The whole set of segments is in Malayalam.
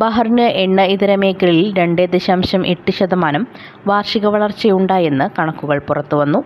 ബഹ്റിന് എണ്ണ ഇതര മേഖലയിൽ രണ്ട് ദശാംശം എട്ട് ശതമാനം വാർഷിക വളർച്ചയുണ്ടായെന്ന് കണക്കുകൾ പുറത്തുവന്നു.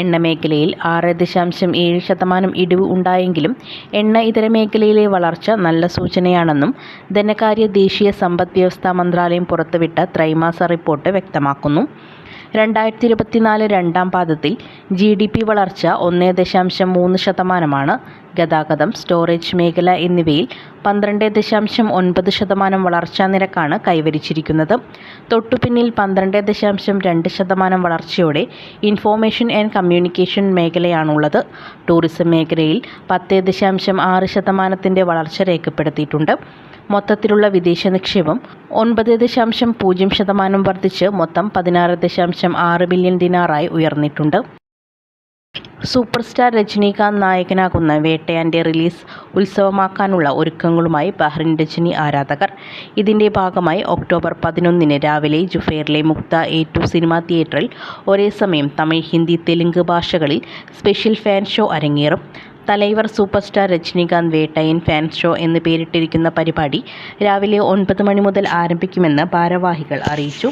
എണ്ണ മേഖലയിൽ ആറ് ദശാംശം ഏഴ് ശതമാനം ഇടിവ് ഉണ്ടായെങ്കിലും എണ്ണ ഇതര മേഖലയിലെ വളർച്ച നല്ല സൂചനയാണെന്നും ധനകാര്യ ദേശീയ സമ്പദ് വ്യവസ്ഥാ മന്ത്രാലയം പുറത്തുവിട്ട ത്രൈമാസ റിപ്പോർട്ട് വ്യക്തമാക്കുന്നു. രണ്ടായിരത്തി ഇരുപത്തിനാല് രണ്ടാം പാദത്തിൽ ജി ഡി പി വളർച്ച ഒന്ന് ദശാംശം മൂന്ന് ശതമാനമാണ് ഗതാഗതം സ്റ്റോറേജ് മേഖല എന്നിവയിൽ പന്ത്രണ്ട് ദശാംശം ഒൻപത് ശതമാനം വളർച്ചാ നിരക്കാണ് കൈവരിച്ചിരിക്കുന്നത്. തൊട്ടുപിന്നിൽ പന്ത്രണ്ട് ദശാംശം രണ്ട് ശതമാനം വളർച്ചയോടെ ഇൻഫോർമേഷൻ ആൻഡ് കമ്മ്യൂണിക്കേഷൻ മേഖലയാണുള്ളത്. ടൂറിസം മേഖലയിൽ പത്ത് ദശാംശം ആറ് ശതമാനത്തിന്റെ വളർച്ച രേഖപ്പെടുത്തിയിട്ടുണ്ട്. മൊത്തത്തിലുള്ള വിദേശ നിക്ഷേപം ഒൻപത് ദശാംശം പൂജ്യം ശതമാനം വർദ്ധിച്ച് മൊത്തം പതിനാറ് ദശാംശം ആറ് ബില്യൺ ദിനാറായി ഉയർന്നിട്ടുണ്ട്. സൂപ്പർ സ്റ്റാർ രജനീകാന്ത് നായകനാകുന്ന വേട്ടയാന്റെ റിലീസ് ഉത്സവമാക്കാനുള്ള ഒരുക്കങ്ങളുമായി ബഹ്റിൻ രജനി ആരാധകർ. ഇതിന്റെ ഭാഗമായി ഒക്ടോബർ പതിനൊന്നിന് രാവിലെ ജുഫേറിലെ മുക്ത എ ടു സിനിമാ തിയേറ്ററിൽ ഒരേ സമയം തമിഴ് ഹിന്ദി തെലുങ്ക് ഭാഷകളിൽ സ്പെഷ്യൽ ഫാൻ ഷോ അരങ്ങേറും. Thalaivar super star Rajinikanth Vettaiyan fan show എന്ന് പേരിട്ടിരിക്കുന്ന പരിപാടി രാവിലെ ഒൻപത് മണി മുതൽ ആരംഭിക്കുമെന്ന് ഭാരവാഹികൾ അറിയിച്ചു.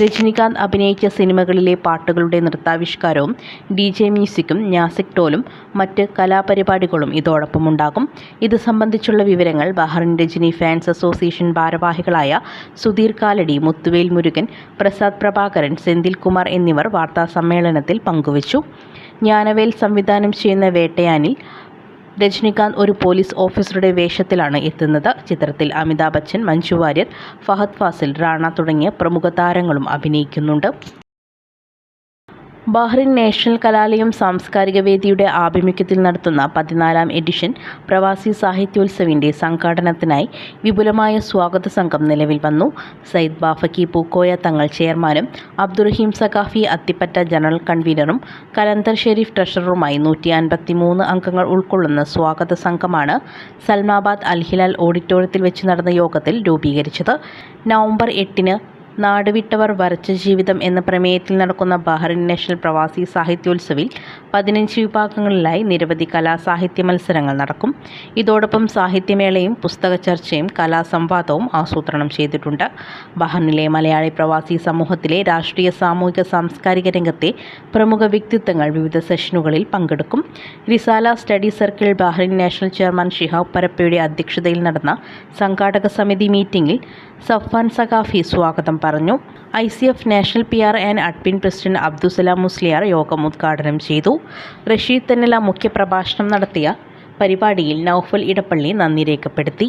രജനീകാന്ത് അഭിനയിച്ച സിനിമകളിലെ പാട്ടുകളുടെ നൃത്താവിഷ്കാരവും ഡി ജെ മ്യൂസിക്കും നാസിക് ടോലും മറ്റ് കലാപരിപാടികളും ഇതോടൊപ്പം ഉണ്ടാകും ഇത് സംബന്ധിച്ചുള്ള വിവരങ്ങൾ ബഹ്റിൻ രജനി ഫാൻസ് അസോസിയേഷൻ ഭാരവാഹികളായ സുധീർ കാലടി മുത്തുവേൽ മുരുകൻ പ്രസാദ് പ്രഭാകരൻ സെന്തിൽ കുമാർ എന്നിവർ വാർത്താ സമ്മേളനത്തിൽ പങ്കുവച്ചു. ജ്ഞാനവേൽ സംവിധാനം ചെയ്യുന്ന വേട്ടയാനിൽ രജനികാന്ത് ഒരു പോലീസ് ഓഫീസറുടെ വേഷത്തിലാണ് എത്തുന്നത്. ചിത്രത്തിൽ അമിതാഭ് ബച്ചൻ മഞ്ജു വാര്യർ ഫഹദ് ഫാസിൽ റാണ തുടങ്ങിയ പ്രമുഖ താരങ്ങളും അഭിനയിക്കുന്നുണ്ട്. ബഹ്റിൻ നാഷണൽ കലാലയം സാംസ്കാരിക വേദിയുടെ ആഭിമുഖ്യത്തിൽ നടത്തുന്ന പതിനാലാം എഡിഷൻ പ്രവാസി സാഹിത്യോത്സവിന്റെ സംഘാടനത്തിനായി വിപുലമായ സ്വാഗത സംഘം നിലവിൽ വന്നു. സയ്യിദ് ബാഫക്കി പൂക്കോയ തങ്ങൾ ചെയർമാനും അബ്ദുറഹീം സഖാഫി അത്തിപ്പറ്റ ജനറൽ കൺവീനറും കലന്തർ ഷെരീഫ് ട്രഷററുമായി നൂറ്റി അൻപത്തി മൂന്ന് അംഗങ്ങൾ ഉൾക്കൊള്ളുന്ന സ്വാഗത സംഘമാണ് സൽമാബാദ് അൽഹിലാൽ ഓഡിറ്റോറിയത്തിൽ വെച്ച് നടന്ന യോഗത്തിൽ രൂപീകരിച്ചത്. നവംബർ എട്ടിന് നാടുവിട്ടവർ വരച്ച ജീവിതം എന്ന പ്രമേയത്തിൽ നടക്കുന്ന ബഹ്റിൻ നാഷണൽ പ്രവാസി സാഹിത്യോത്സവിൽ പതിനഞ്ച് വിഭാഗങ്ങളിലായി നിരവധി കലാസാഹിത്യ മത്സരങ്ങൾ നടക്കും. ഇതോടൊപ്പം സാഹിത്യമേളയും പുസ്തക ചർച്ചയും കലാസംവാദവും ആസൂത്രണം ചെയ്തിട്ടുണ്ട്. ബഹ്റിനിലെ മലയാളി പ്രവാസി സമൂഹത്തിലെ രാഷ്ട്രീയ സാമൂഹിക സാംസ്കാരിക രംഗത്തെ പ്രമുഖ വ്യക്തിത്വങ്ങൾ വിവിധ സെഷനുകളിൽ പങ്കെടുക്കും. Risala study circle Bahrain national chairman Shihab പരപ്പയുടെ അധ്യക്ഷതയിൽ നടന്ന സംഘാടക സമിതി മീറ്റിംഗിൽ സഫാൻ സഖാഫി സ്വാഗതം പറഞ്ഞു. I C F national P R and admin president Abdussalam Musliyar യോഗം ഉദ്ഘാടനം ചെയ്തു. റഷീദ് തന്നല മുഖ്യപ്രഭാഷണം നടത്തിയ പരിപാടിയിൽ നൌഫൽ ഇടപ്പള്ളി നന്ദി രേഖപ്പെടുത്തി.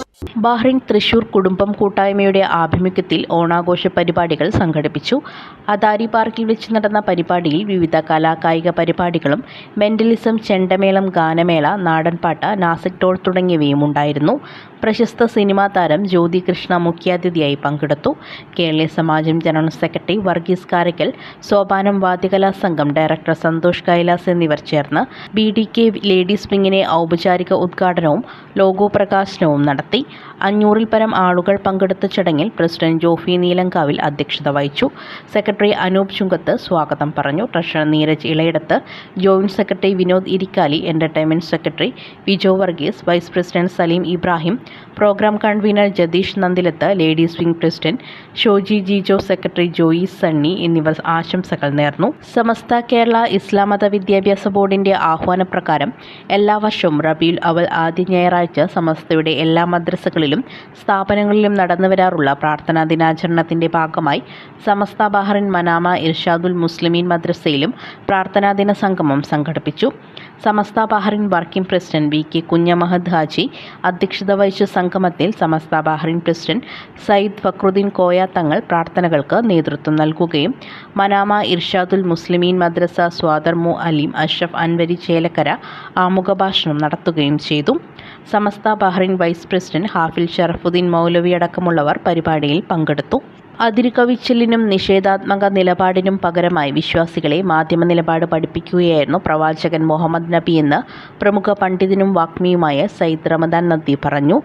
ബഹ്റിൻ തൃശൂർ കുടുംബം കൂട്ടായ്മയുടെ ആഭിമുഖ്യത്തിൽ ഓണാഘോഷ പരിപാടികൾ സംഘടിപ്പിച്ചു. അദാരി പാർക്കിൽ വെച്ച് നടന്ന പരിപാടിയിൽ വിവിധ കലാകായിക പരിപാടികളും മെന്റലിസം ചെണ്ടമേളം ഗാനമേള നാടൻപാട്ട് നാസിക് ടോൾ തുടങ്ങിയവയും ഉണ്ടായിരുന്നു. പ്രശസ്ത സിനിമാ താരം ജ്യോതി കൃഷ്ണ മുഖ്യാതിഥിയായി പങ്കെടുത്തു. Keraleeya Samajam general secretary Varghese Karakkal Sopanam Vadyakala Sangham director Santhosh Kailas എന്നിവർ ചേർന്ന് ബി ഡി കെ ലേഡീസ് വിങ്ങിനെ ഔപചാരിക ഉദ്ഘാടനവും ലോഗോ പ്രകാശനവും നടത്തി. അഞ്ഞൂറിൽ പരം ആളുകൾ പങ്കെടുത്ത ചടങ്ങിൽ പ്രസിഡന്റ് ജോഫി നീലങ്കാവിൽ അധ്യക്ഷത വഹിച്ചു. സെക്രട്ടറി അനൂപ് ചുങ്കത്ത് സ്വാഗതം പറഞ്ഞു. Treasurer Neeraj Elayidathu joint secretary Vinod Irikkali entertainment secretary Vijo Varghese vice president Saleem Ibrahim programme convener Jatheesh Nandilath ladies wing president Shoji Jijo secretary Joy Sunny എന്നിവർ ആശംസകൾ നേർന്നു. സമസ്ത കേരള ഇസ്ലാം മത വിദ്യാഭ്യാസ ബോർഡിന്റെ ആഹ്വാനപ്രകാരം എല്ലാ വർഷവും റബിയുൽ അവൽ ആദ്യ ഞായറാഴ്ച സമസ്തയുടെ എല്ലാ മദ്രസകളിലും സ്ഥാപനങ്ങളിലും നടന്നുവരാറുള്ള പ്രാർത്ഥനാ ദിനാചരണത്തിന്റെ ഭാഗമായി സമസ്ത ബഹറിൻ മനാമ ഇർഷാദുൽ മുസ്ലിമീൻ മദ്രസയിലും പ്രാർത്ഥനാ ദിന സംഗമം സംഘടിപ്പിച്ചു. Samastha Bahrain working president V K Kunhahamad Haji അധ്യക്ഷത വഹിച്ച സംഗമത്തിൽ സമസ്ത ബഹറിൻ പ്രസിഡന്റ് സയ്യിദ് ഫക്രുദ്ദീൻ കോയ തങ്ങൾ പ്രാർത്ഥനകൾക്ക് നേതൃത്വം നൽകുകയും മനാമ ഇർഷാദുൽ മുസ്ലിമീൻ മദ്രസ സ്വാദർ മു അലീം അഷ്റഫ് അൻവരി ചേലക്കര ആമുഖ ഭാഷണം നടത്തുകയും ചെയ്തു. സമസ്ത ബഹ്റിൻ വൈസ് പ്രസിഡന്റ് ഹാഫിൽ ഷറഫുദ്ദീൻ മൗലവി അടക്കമുള്ളവർ പരിപാടിയിൽ പങ്കെടുത്തു. അതിരുകവിച്ചലിനും നിഷേധാത്മക നിലപാടിനും പകരമായി വിശ്വാസികളെ മാധ്യമ നിലപാട് പഠിപ്പിക്കുകയായിരുന്നു പ്രവാചകൻ മുഹമ്മദ് നബി എന്ന് പ്രമുഖ പണ്ഡിതനും വാഗ്മിയുമായ സയ്യിദ് റമദാൻ നദ്ദി പറഞ്ഞു.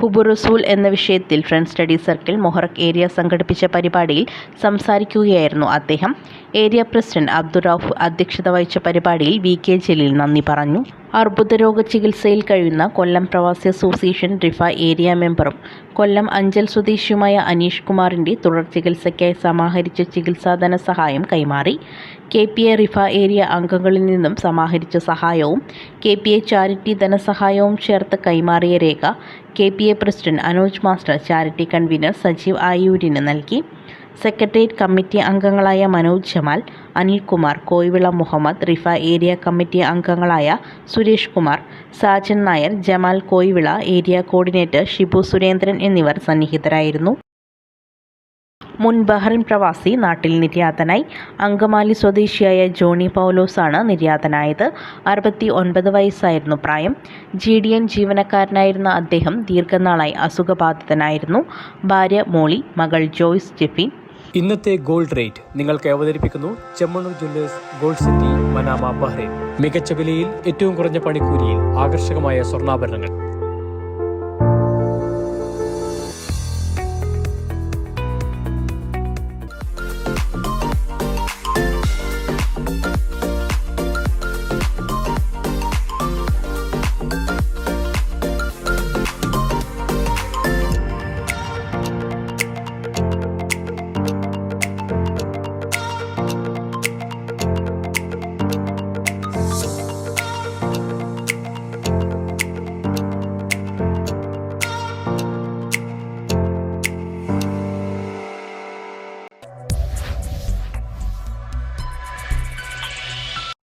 ഹുബുറസൂൽ എന്ന വിഷയത്തിൽ friend study circle Muharraq area സംഘടിപ്പിച്ച പരിപാടിയിൽ സംസാരിക്കുകയായിരുന്നു അദ്ദേഹം. ഏരിയ പ്രസിഡന്റ് അബ്ദുറാഫ് അധ്യക്ഷത വഹിച്ച പരിപാടിയിൽ വി കെ ജലീൽ നന്ദി പറഞ്ഞു. അർബുദരോഗ ചികിത്സയിൽ കഴിയുന്ന കൊല്ലം പ്രവാസി അസോസിയേഷൻ റിഫ ഏരിയ മെമ്പറും കൊല്ലം അഞ്ചൽ സ്വദേശിയുമായ അനീഷ് കുമാറിന്റെ തുടർ ചികിത്സയ്ക്കായി സമാഹരിച്ച ചികിത്സാധന സഹായം കൈമാറി. K P A Riffa area അംഗങ്ങളിൽ നിന്നും സമാഹരിച്ച സഹായവും കെ പി എ ചാരിറ്റി ധനസഹായവും ചേർത്ത് കൈമാറിയ രേഖ K P A president Anoj master charity convener Sajeev ആയൂരിന് നൽകി. സെക്രട്ടേറിയറ്റ് കമ്മിറ്റി അംഗങ്ങളായ Manoj Jamal Anilkumar Koyivila Muhammad Riffa area committee അംഗങ്ങളായ സുരേഷ് കുമാർ സാജൻ നായർ ജമാൽ കോയിവിള ഏരിയ കോർഡിനേറ്റർ ഷിബു സുരേന്ദ്രൻ എന്നിവർ സന്നിഹിതരായിരുന്നു. മുൻ ബഹ്റിൻ പ്രവാസി നാട്ടിൽ നിര്യാതനായി. അങ്കമാലി സ്വദേശിയായ ജോണി പൗലോസാണ് നിര്യാതനായത്. അറുപത്തി ഒൻപത് വയസ്സായിരുന്നു പ്രായം. ജി ഡി എൻ ജീവനക്കാരനായിരുന്ന അദ്ദേഹം ദീർഘനാളായി അസുഖബാധിതനായിരുന്നു. ഭാര്യ മോളി മകൾ ജോയ്സ് ജെഫിൻ. ഇന്നത്തെ ഗോൾഡ് റേറ്റ് നിങ്ങൾക്ക് അവതരിപ്പിക്കുന്നു Chemmanur jewellers gold city Manama Bahrain. മികച്ച വിലയിൽ ഏറ്റവും കുറഞ്ഞ പണിക്കൂലിയിൽ ആകർഷകമായ സ്വർണാഭരണങ്ങൾ.